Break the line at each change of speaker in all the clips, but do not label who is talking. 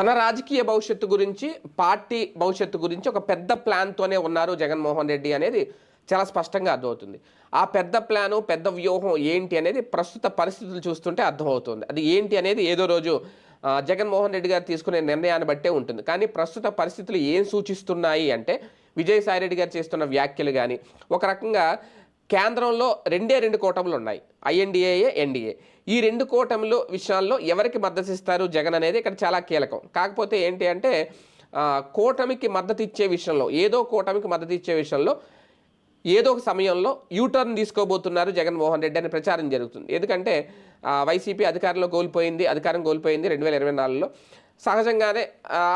తన రాజకీయ భవిష్యత్తు గురించి పార్టీ భవిష్యత్తు గురించి ఒక పెద్ద ప్లాన్తోనే ఉన్నారు జగన్మోహన్ రెడ్డి అనేది చాలా స్పష్టంగా అర్థమవుతుంది. ఆ పెద్ద ప్లాను పెద్ద వ్యూహం ఏంటి అనేది ప్రస్తుత పరిస్థితులు చూస్తుంటే అర్థమవుతుంది. అది ఏంటి అనేది ఏదో రోజు జగన్మోహన్ రెడ్డి గారు తీసుకునే నిర్ణయాన్ని బట్టే ఉంటుంది. కానీ ప్రస్తుత పరిస్థితులు ఏం సూచిస్తున్నాయి అంటే విజయసాయి రెడ్డి గారు చేస్తున్న వ్యాఖ్యలు కానీ ఒక రకంగా కేంద్రంలో రెండే రెండు కూటములు ఉన్నాయి. ఐఎన్డిఏఏ ఎన్డీఏ ఈ రెండు కూటములు విషయాల్లో ఎవరికి మద్దతు ఇస్తారు జగన్ అనేది ఇక్కడ చాలా కీలకం. కాకపోతే ఏంటి అంటే కూటమికి మద్దతు ఇచ్చే విషయంలో ఏదో కూటమికి మద్దతు ఇచ్చే విషయంలో ఏదో ఒక సమయంలో యూటర్న్ తీసుకోబోతున్నారు జగన్మోహన్ రెడ్డి అని ప్రచారం జరుగుతుంది. ఎందుకంటే వైసీపీ అధికారంలో కోల్పోయింది అధికారం కోల్పోయింది రెండు వేల ఇరవై నాలుగులో. సహజంగానే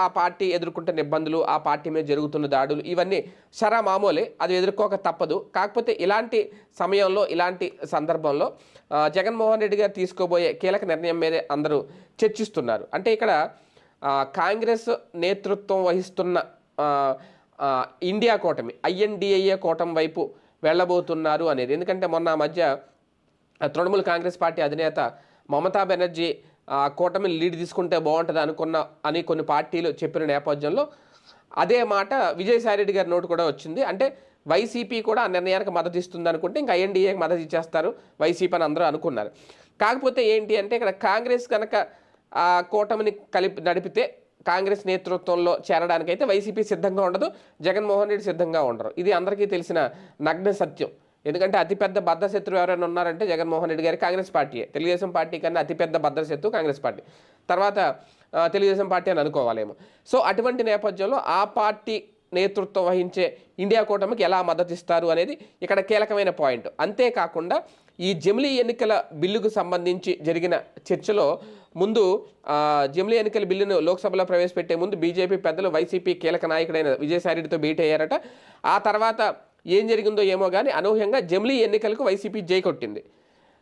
ఆ పార్టీ ఎదుర్కొంటున్న ఇబ్బందులు ఆ పార్టీ మీద జరుగుతున్న దాడులు ఇవన్నీ సరా మామూలే అది ఎదుర్కోక తప్పదు. కాకపోతే ఇలాంటి సమయంలో ఇలాంటి సందర్భంలో జగన్మోహన్ రెడ్డి గారు తీసుకోబోయే కీలక నిర్ణయం మీదే అందరూ చర్చిస్తున్నారు. అంటే ఇక్కడ కాంగ్రెస్ నేతృత్వం వహిస్తున్న ఇండియా కూటమి ఐఎన్డిఏఏ కూటమి వైపు వెళ్ళబోతున్నారు అనేది. ఎందుకంటే మొన్న ఆ మధ్య తృణమూల్ కాంగ్రెస్ పార్టీ అధినేత మమతా బెనర్జీ ఆ, కూటమిని లీడ్ తీసుకుంటే బాగుంటుంది అనుకున్న అని కొన్ని పార్టీలు చెప్పిన నేపథ్యంలో అదే మాట విజయసాయిరెడ్డి గారి నోటు కూడా వచ్చింది. అంటే వైసీపీ కూడా ఆ నిర్ణయానికి మద్దతు ఇస్తుంది అనుకుంటే ఇంకా ఐఎన్డీఏకి మద్దతు ఇచ్చేస్తారు వైసీపీ అని అందరూ అనుకున్నారు. కాకపోతే ఏంటి అంటే ఇక్కడ కాంగ్రెస్ కనుక ఆ కూటమిని కలిపి నడిపితే కాంగ్రెస్ నేతృత్వంలో చేరడానికైతే వైసీపీ సిద్ధంగా ఉండదు జగన్మోహన్ రెడ్డి సిద్ధంగా ఉండరు. ఇది అందరికీ తెలిసిన నగ్న సత్యం. ఎందుకంటే అతిపెద్ద బద్ద శత్రువు ఎవరైనా ఉన్నారంటే జగన్మోహన్ రెడ్డి గారి కాంగ్రెస్ పార్టీయే తెలుగుదేశం పార్టీ కన్నా అతిపెద్ద బద్ద శత్రువు కాంగ్రెస్ పార్టీ. తర్వాత తెలుగుదేశం పార్టీ అని అనుకోవాలేమో. సో అటువంటి నేపథ్యంలో ఆ పార్టీ నేతృత్వం వహించే ఇండియా కూటమికి ఎలా మద్దతిస్తారు అనేది ఇక్కడ కీలకమైన పాయింట్. అంతేకాకుండా ఈ జమిలీ ఎన్నికల బిల్లుకు సంబంధించి జరిగిన చర్చలో ముందు జమిలీ ఎన్నికల బిల్లును లోక్సభలో ప్రవేశపెట్టే ముందు బీజేపీ పెద్దలు వైసీపీ కీలక నాయకుడైన విజయసాయిరెడ్డితో భేటీ అయ్యారట. ఆ తర్వాత ఏం జరిగిందో ఏమో కానీ అనూహ్యంగా జమిలీ ఎన్నికలకు వైసీపీ జై కొట్టింది.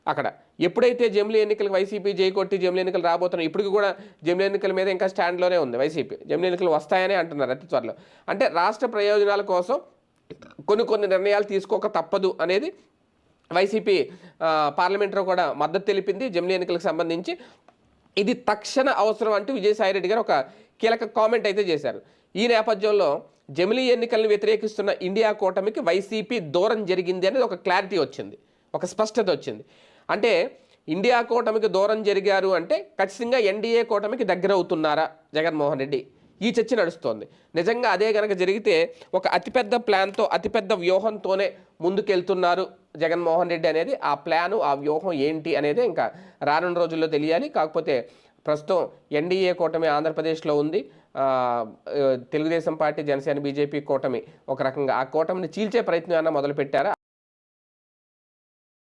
అక్కడ ఎప్పుడైతే జమిలీ ఎన్నికలకు వైసీపీ జై కొట్టి జమిలీ ఎన్నికలు రాబోతున్నాయి ఇప్పటికి కూడా జమిలీ ఎన్నికల మీద ఇంకా స్టాండ్లోనే ఉంది వైసీపీ. జమిలీ ఎన్నికలు వస్తాయని అంటున్నారు అతి త్వరలో. అంటే రాష్ట్ర ప్రయోజనాల కోసం కొన్ని కొన్ని నిర్ణయాలు తీసుకోక తప్పదు అనేది వైసీపీ ఆ, పార్లమెంట్లో కూడా మద్దతు తెలిపింది జమిలీ ఎన్నికలకు సంబంధించి. ఇది తక్షణ అవసరం అంటూ విజయసాయిరెడ్డి గారు ఒక కీలక కామెంట్ అయితే చేశారు. ఈ నేపథ్యంలో జమిలీ ఎన్నికలను వ్యతిరేకిస్తున్న ఇండియా కూటమికి వైసీపీ దూరం జరిగింది అనేది ఒక క్లారిటీ వచ్చింది ఒక స్పష్టత వచ్చింది. అంటే ఇండియా కూటమికి దూరం జరిగారు అంటే ఖచ్చితంగా ఎన్డీఏ కూటమికి దగ్గర అవుతున్నారా జగన్మోహన్ రెడ్డి? ఈ చర్చ నడుస్తోంది. నిజంగా అదే కనుక జరిగితే ఒక అతిపెద్ద ప్లాన్తో అతిపెద్ద వ్యూహంతోనే ముందుకెళ్తున్నారు జగన్మోహన్ రెడ్డి అనేది. ఆ ప్లాను ఆ వ్యూహం ఏంటి అనేది ఇంకా రానున్న రోజుల్లో తెలియాలి. కాకపోతే ప్రస్తుతం ఎన్డీఏ కూటమి ఆంధ్రప్రదేశ్లో ఉంది. తెలుగుదేశం పార్టీ జనసేన బీజేపీ కూటమి ఒక రకంగా. ఆ కూటమిని చీల్చే ప్రయత్నం ఏమైనా మొదలుపెట్టారా?